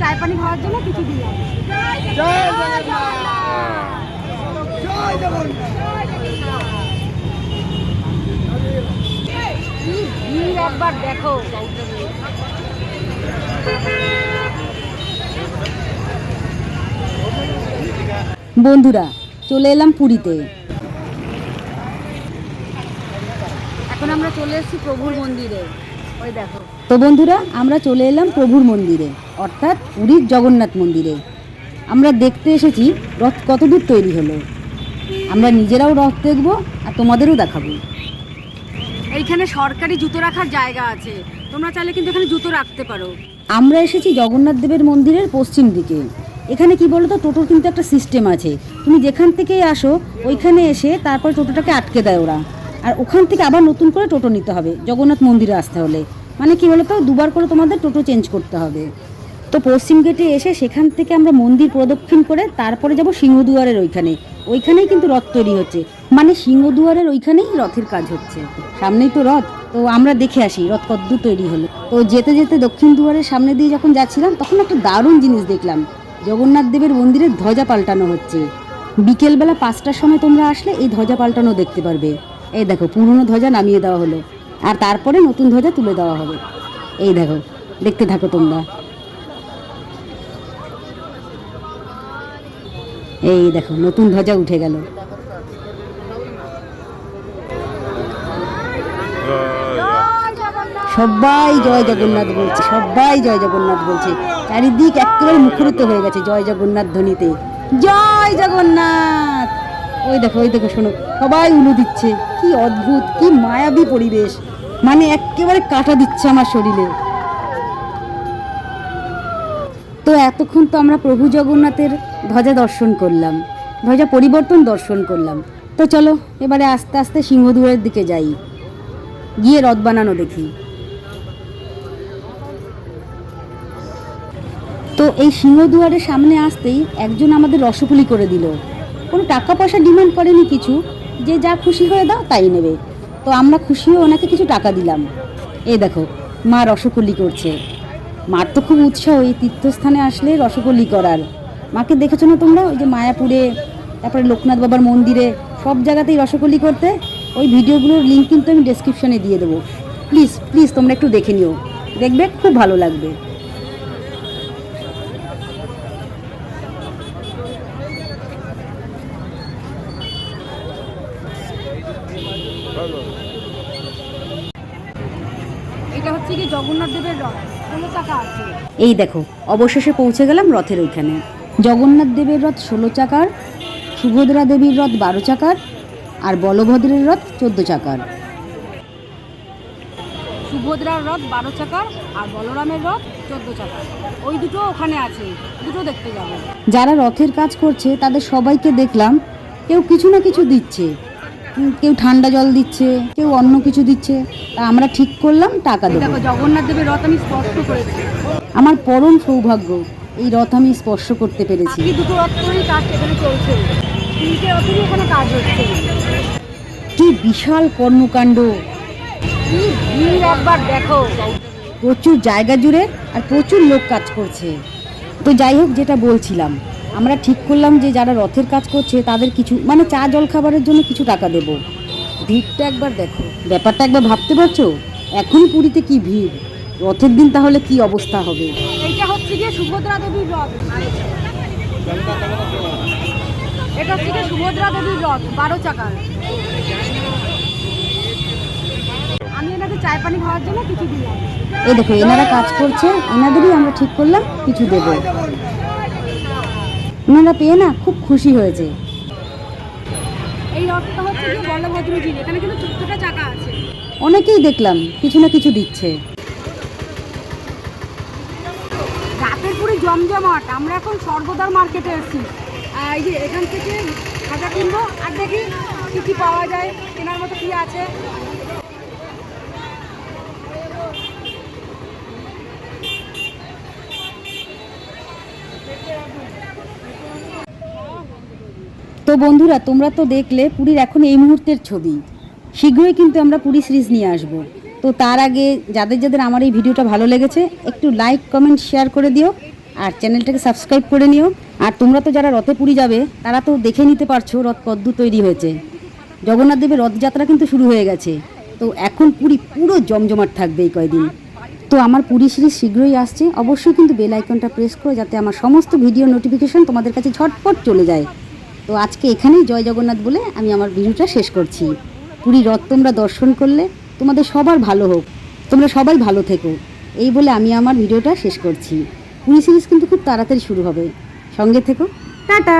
চায় পানি খাওয়ার জন্য কিছু দিলাম ভিড় একবার দেখো। বন্ধুরা চলে এলাম পুরীতে। এখন আমরা চলে এসেছি প্রভুর মন্দিরে। ওই দেখো। তো বন্ধুরা আমরা চলে এলাম প্রভুর মন্দিরে। অর্থাৎ পুরীর জগন্নাথ মন্দিরে। আমরা দেখতে এসেছি রথ কতদূর তৈরি হলো। আমরা নিজেরাও রথ দেখব আর তোমাদেরও দেখাবো। এইখানে সরকারি জুতো রাখার জায়গা আছে। তোমরা চাইলে কিন্তু এখানে জুতো রাখতে পারো। আমরা এসেছি জগন্নাথ দেবের মন্দিরের পশ্চিম দিকে। এখানে কি বলো তো টোটোর কিন্তু একটা সিস্টেম আছে। তুমি যেখান থেকে আসো ওইখানে এসে তারপর টোটোটাকে আটকে দেয় ওরা। আর ওখান থেকে আবার নতুন করে টোটো নিতে হবে জগন্নাথ মন্দিরে আসতে হলে। মানে কি বলো তো দুবার করে তোমাদের টোটো চেঞ্জ করতে হবে। তো পশ্চিম গেটে এসে সেখান থেকে আমরা মন্দির প্রদক্ষিণ করে তারপরে যাব সিংহদুয়ারের ওইখানে। ওইখানেই কিন্তু রথ তৈরি হচ্ছে। মানে সিংহদুয়ারের ওইখানেই রথের কাজ হচ্ছে। সামনেই তো রথ। তো আমরা দেখে আসি রথ কদ্দূর তৈরি হলো। তো যেতে যেতে দক্ষিণ দুয়ারের সামনে দিয়ে যখন যাচ্ছিলাম, তখন একটা দারুণ জিনিস দেখলাম। জগন্নাথ দেবের মন্দিরের ধ্বজা পাল্টানো হচ্ছে। বিকেলবেলা পাঁচটার সময় তোমরা আসলে এই ধ্বজা পাল্টানো দেখতে পারবে। এই দেখো, পুরনো ধ্বজা নামিয়ে দেওয়া হলো। আর তারপরে নতুন ধ্বজা তুলে দেওয়া হবে। এই দেখো, দেখতে থাকো তোমরা। এই দেখো, নতুন ধ্বজা উঠে গেল। সবাই জয় জগন্নাথ বলছে, সবাই জয় জগন্নাথ বলছে। চারিদিক একেবারে মুখরিত হয়ে গেছে, জয় জগন্নাথ ধ্বনিতে। জয় জগন্নাথ! ওই দেখো ওই দেখো, শোনো, সবাই উলু দিচ্ছে। কি অদ্ভুত, কি মায়াবী পরিবেশ। মানে একেবারে কাটা দিচ্ছে আমার শরীরে। তো এতক্ষণ তো আমরা প্রভু জগন্নাথের ধ্বজা দর্শন করলাম, ধ্বজা পরিবর্তন দর্শন করলাম। তো চলো, এবারে আস্তে আস্তে সিংহদুয়ারের দিকে যাই। গিয়ে রথ বানানো দেখি। তো এই সিংহদুয়ারের সামনে আসতেই একজন আমাদের রসপুলি করে দিল। কোনো টাকা পয়সা ডিমান্ড করেনি কিছু, যে যা খুশি হয়ে দাও তাই নেবে। তো আমরা খুশি হয়ে ওনাকে কিছু টাকা দিলাম। এই দেখো, মা রসকুলি করছে। মার তো খুব উৎসাহ, এই তীর্থস্থানে আসলে রসকুলি করার। মাকে দেখেছ না তোমরা? ওই যে মায়াপুরে, তারপরে লোকনাথ বাবার মন্দিরে, সব জায়গাতেই রসকুলি করতে। ওই ভিডিওগুলোর লিঙ্ক কিন্তু আমি ডেসক্রিপশনে দিয়ে দেবো। প্লিজ প্লিজ তোমরা একটু দেখে নিও। দেখবে খুব ভালো লাগবে। এটা হচ্ছে কি জগন্নাথ দেবের রথ? এই দেখো অবশেষে পৌঁছে গেলাম রথের ওইখানে। জগন্নাথ দেবের রথ ষোলো চাকার সুভদ্রা দেবীর রথ বারো চাকার আর বলভদ্রের রথ চোদ্দ চাকার। সুভদ্রার রথ বারো চাকার আর বলরামের রথ চোদ্দ চাকার। ওই দুটো ওখানে আছে দুটো দেখতে যাব। যারা রথের কাজ করছে তাদের সবাইকে দেখলাম কেউ কিছু না কিছু দিচ্ছে। কেউ ঠান্ডা জল দিচ্ছে কেউ অন্য কিছু দিচ্ছে তা আমরা ঠিক করলাম টাকা দেবো। জগন্নাথ দেবের রথ আমি স্পষ্ট করেছি। আমার পরম সৌভাগ্য এই রথ আমি স্পর্শ করতে পেরেছি। দুটো রথ করেই কাজ এখানে চলছে। তিনটে রথেরই এখানে কাজ হচ্ছে। কি বিশাল কর্মকাণ্ড। কি ভিড় একবার দেখো। প্রচুর জায়গা জুড়ে আর প্রচুর লোক কাজ করছে। তো যাই হোক যেটা বলছিলাম আমরা ঠিক করলাম যে যারা রথের কাজ করছে তাদের কিছু মানে চা জল খাবারের জন্য কিছু টাকা দেব। ভিড়টা একবার দেখো। ব্যাপারটা একবার ভাবতে পারছ? এখনই পুরীতে কি ভিড়? রথের দিন তাহলে কি অবস্থা হবে? এটা হচ্ছে গিয়ে সুভদ্রা দেবীর রথ। এটা হচ্ছে গিয়ে সুভদ্রা দেবীর রথ বারো চাকার। আমি এনাকে চায় পানি খাওয়ার জন্য কিছু দিলাম। এই দেখো এনারা কাজ করছে এনাদেরই আমরা ঠিক করলাম কিছু দেব। ওনারা পেয়ে না খুব খুশি হয়েছে। এই হচ্ছে বলভদ্রজির এখানে কিন্তু চোদ্দটা চাকা আছে। অনেকেই দেখলাম কিছু না কিছু দিচ্ছে। রাতেরপুরি জমজমাট আমরা এখন স্বর্গদ্বার মার্কেটে এসেছি। এই যে এখান থেকে খাজা কিনবো আর দেখি কী কী পাওয়া যায় কেনার মতো কী আছে। তো বন্ধুরা, তোমরা তো দেখলে পুরীর এখন এই মুহূর্তের ছবি। শীঘ্রই কিন্তু আমরা পুরী সিরিজ নিয়ে আসব। তো তার আগে যাদের যাদের আমার এই ভিডিওটা ভালো লেগেছে, একটু লাইক কমেন্ট শেয়ার করে দিও আর চ্যানেলটাকে সাবস্ক্রাইব করে নিও। আর তোমরা তো যারা রথে পুরী যাবে, তারা তো দেখে নিতে পারছ রথ কদ্দু তৈরি হয়েছে। জগন্নাথ দেবের রথযাত্রা কিন্তু শুরু হয়ে গেছে। তো এখন পুরী পুরো জমজমাট থাকবে এই কয়দিন। তো আমার পুরী সিরিজ শীঘ্রই আসছে। অবশ্যই কিন্তু বেল আইকনটা প্রেস করো যাতে আমার সমস্ত ভিডিও নোটিফিকেশন তোমাদের কাছে ঝটপট চলে যায়। তো আজকে এখানেই জয় জগন্নাথ বলে আমি আমার ভিডিওটা শেষ করছি। পুরী রথ তোমরা দর্শন করলে তোমাদের সবার ভালো হোক, তোমরা সবাই ভালো থেকো, এই বলে আমি আমার ভিডিওটা শেষ করছি। পুরী সিরিজ কিন্তু খুব তাড়াতাড়ি শুরু হবে। সঙ্গে থেকো। টাটা।